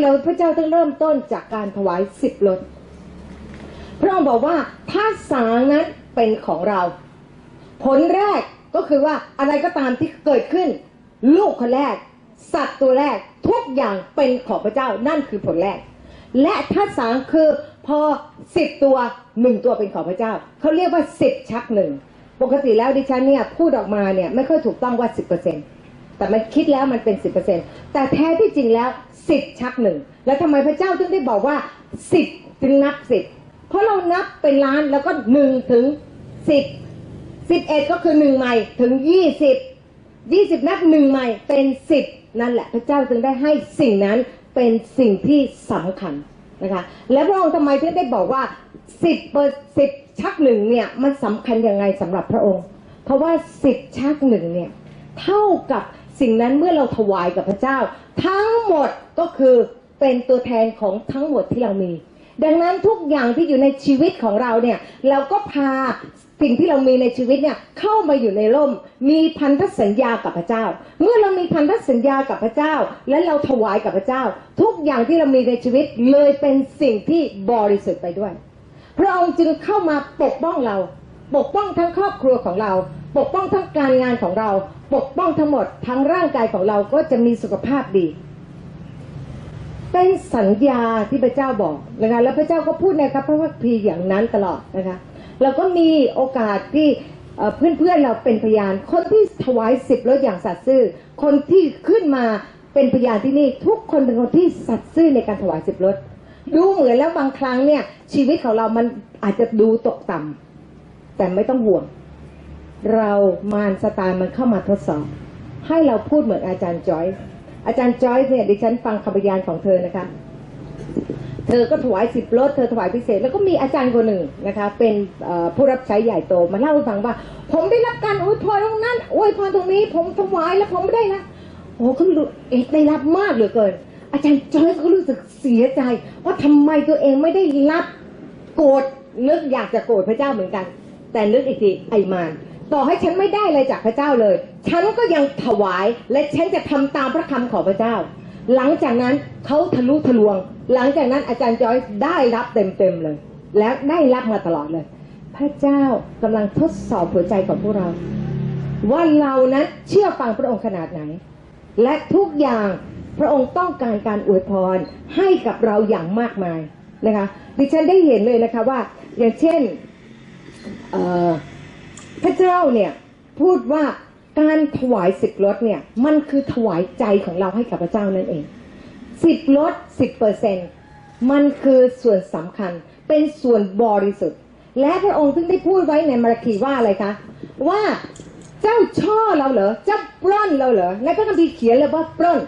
เราพระเจ้าต้องเริ่มต้นจากการถวายสิบรถพระองค์บอกว่าถ้าสางนั้นเป็นของเรา ผลแรกก็คือว่าอะไรก็ตามที่เกิดขึ้น ลูกคนแรก สัตว์ตัวแรกทุกอย่างเป็นของพระเจ้านั่นคือผลแรก และถ้าสางคือพอสิบตัวหนึ่งตัวเป็นของพระเจ้าเขาเรียกว่าสิบชักหนึ่งปกติแล้วดิฉันเนี่ยพูดออกมาเนี่ยไม่ค่อยถูกต้องว่าสิบเปอร์เซ็นต์ แต่มันคิดแล้วมันเป็นสิบเปอร์เซ็นแต่แท้ที่จริงแล้วสิบชักหนึ่ง แล้วทำไมพระเจ้าถึงได้บอกว่าสิบถึงนับสิบเพราะเรานับเป็นล้านแล้วก็หนึ่งถึงสิบสิบเอ็ดก็คือหนึ่งใหม่ถึงยี่สิบยี่สิบนับหนึ่งใหม่เป็นสิบนั่นแหละพระเจ้าจึงได้ให้สิ่งนั้นเป็นสิ่งที่สำคัญนะคะและพระองค์ทำไมถึงได้บอกว่าสิบเปอร์สิบชักหนึ่งเนี่ยมันสำคัญยังไงสำหรับพระองค์ เพราะว่าสิบชักหนึ่งเนี่ยเท่ากับ สิ่งนั้นเมื่อเราถวายกับพระเจ้า ทั้งหมดก็คือเป็นตัวแทนของทั้งหมดที่เรามี ดังนั้นทุกอย่างที่อยู่ในชีวิตของเราเนี่ยเราก็พาสิ่งที่เรามีในชีวิตเนี่ยเข้ามาอยู่ในร่ม มีพันธสัญญากับพระเจ้า เมื่อเรามีพันธสัญญากับพระเจ้า และเราถวายกับพระเจ้า ทุกอย่างที่เรามีในชีวิตเลยเป็นสิ่งที่บริสุทธิ์ไปด้วย พระองค์จึงเข้ามาปกป้องเรา ปกป้องทั้งครอบครัวของเรา ปกป้องทั้งการงานของเรา ปกป้องทั้งหมดทั้งร่างกายของเราก็จะมีสุขภาพดี เป็นสัญญาที่พระเจ้าบอกนะคะแล้วพระเจ้าก็พูดในพระคัมภีร์อย่างนั้นตลอดนะคะเราก็มีโอกาสที่เพื่อนๆเราเป็นพยาน คนที่ถวายสิบรถอย่างสัตย์ซื่อ คนที่ขึ้นมาเป็นพยานที่นี่ทุกคนเป็นคนที่สัตย์ซื่อในการถวายสิบรถดูเหมือนแล้วบางครั้งเนี่ยชีวิตของเรามันอาจจะดูตกต่ำแต่ไม่ต้องห่วง เรามารสตาร์มันเข้ามาทดสอบ ให้เราพูดเหมือนอาจารย์จอยส์อาจารย์จอยส์เนี่ยดิฉันฟังคำพยานของเธอนะคะ เธอก็ถวายสิบรถเธอถวายพิเศษ แล้วก็มีอาจารย์คนหนึ่งนะคะ เป็นผู้รับใช้ใหญ่โตมาเล่าให้ฟังว่า ผมได้รับการอวยพรตรงนั้นอวยพรตรงนี้ ผมถวายแล้วผมไม่ได้นะโอ้เขาเอกได้รับมากเหลือเกิน อาจารย์จอยเขารู้สึกเสียใจ ว่าทำไมตัวเองไม่ได้รับโกรธนึกอยากจะโกรธพระเจ้าเหมือนกัน แต่นึกอีกทีไอมาน ต่อให้ฉันไม่ได้อะไรจากพระเจ้าเลย ฉันก็ยังถวายและฉันจะทำตามพระคำของพระเจ้า หลังจากนั้นเขาทะลุทะลวง หลังจากนั้นอาจารย์จอยได้รับเต็มๆเลย และได้รับมาตลอดเลย พระเจ้ากำลังทดสอบหัวใจของพวกเรา ว่าเรานั้นเชื่อฟังพระองค์ขนาดไหน และทุกอย่างพระองค์ต้องการการอวยพรให้กับเราอย่างมากมายนะคะดิฉันได้เห็นเลยนะคะว่า อย่างเช่นเออ พระเจ้าเนี่ยพูดว่าการถวายสิบรถเนี่ยมันคือถวายใจของเราให้กับพระเจ้านั่นเองสิบลดสิบเปอร์เซ็นมันคือส่วนสำคัญเป็นส่วนบริสุทธิ์ และพระองค์ถึงได้พูดไว้ในมาราคีว่าอะไรคะ ว่าเจ้าช่อเราเหรอเจ้าปล้นเราเหรอในพระคัมภีร์เขียนเลยว่าปล้น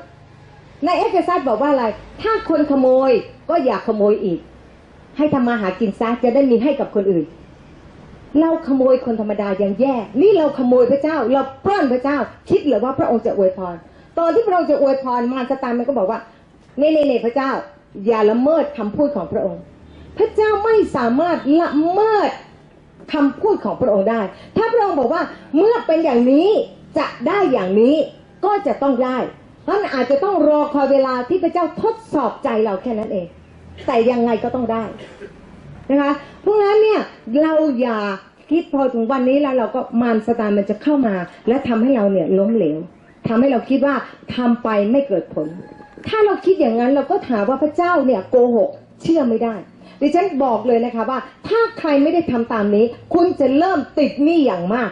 ในเอเฟซัสบอกว่าอะไร ถ้าคนขโมยก็อย่าขโมยอีก ให้ทำมาหากินซะจะได้มีให้กับคนอื่น เราขโมยคนธรรมดายังแย่ นี่เราขโมยพระเจ้า เราปล้นพระเจ้า คิดหรือว่าพระองค์จะอวยพร ตอนที่พระองค์จะอวยพรมารสตานมันก็บอกว่าเน่เน่เน่พระเจ้า อย่าละเมิดคำพูดของพระองค์ พระเจ้าไม่สามารถละเมิดคำพูดของพระองค์ได้ ถ้าพระองค์บอกว่าเมื่อเป็นอย่างนี้จะได้อย่างนี้ก็จะต้องได้เพราะมันอาจจะต้องรอคอยเวลาที่พระเจ้าทดสอบใจเราแค่นั้นเอง แต่ยังไงก็ต้องได้ นะคะเพราะงั้นเนี่ยเราอย่าคิดพอถึงวันนี้แล้วเราก็มารสตานมันจะเข้ามา และทำให้เราเนี่ยล้มเหลวทำให้เราคิดว่าทำไปไม่เกิดผล ถ้าเราคิดอย่างนั้นเราก็ถามว่าพระเจ้าเนี่ยโกหกเชื่อไม่ได้ดิฉันบอกเลยนะคะว่า ถ้าใครไม่ได้ทำตามนี้ คุณจะเริ่มติดหนี้อย่างมาก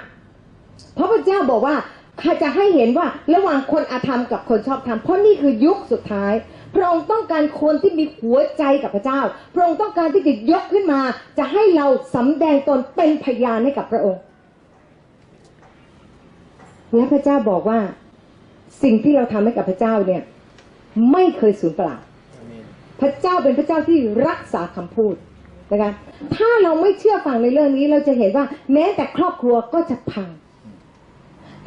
เพราะพระเจ้าบอกว่าข้าจะให้เห็นว่าระหว่างคนอาธรรมกับคนชอบธรรมเพราะนี่คือยุคสุดท้าย พระองค์ต้องการคนที่มีหัวใจกับพระเจ้า พระองค์ต้องการที่จะยกขึ้นมา จะให้เราสำแดงตนเป็นพยานให้กับพระองค์ และพระเจ้าบอกว่า สิ่งที่เราทำให้กับพระเจ้าเนี่ย ไม่เคยสูญเปล่า พระเจ้าเป็นพระเจ้าที่รักษาคำพูดนะคะถ้าเราไม่เชื่อฟังในเรื่องนี้เราจะเห็นว่า แม้แต่ครอบครัวก็จะพัง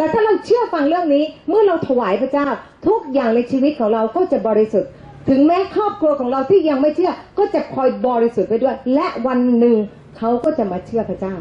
แต่ถ้าเราเชื่อฟังเรื่องนี้เมื่อเราถวายพระเจ้า ทุกอย่างในชีวิตของเราก็จะบริสุทธิ์ ถึงแม้ครอบครัวของเราที่ยังไม่เชื่อ ก็จะคอยบริสุทธิ์ไปด้วย และวันหนึ่งเขาก็จะมาเชื่อพระเจ้า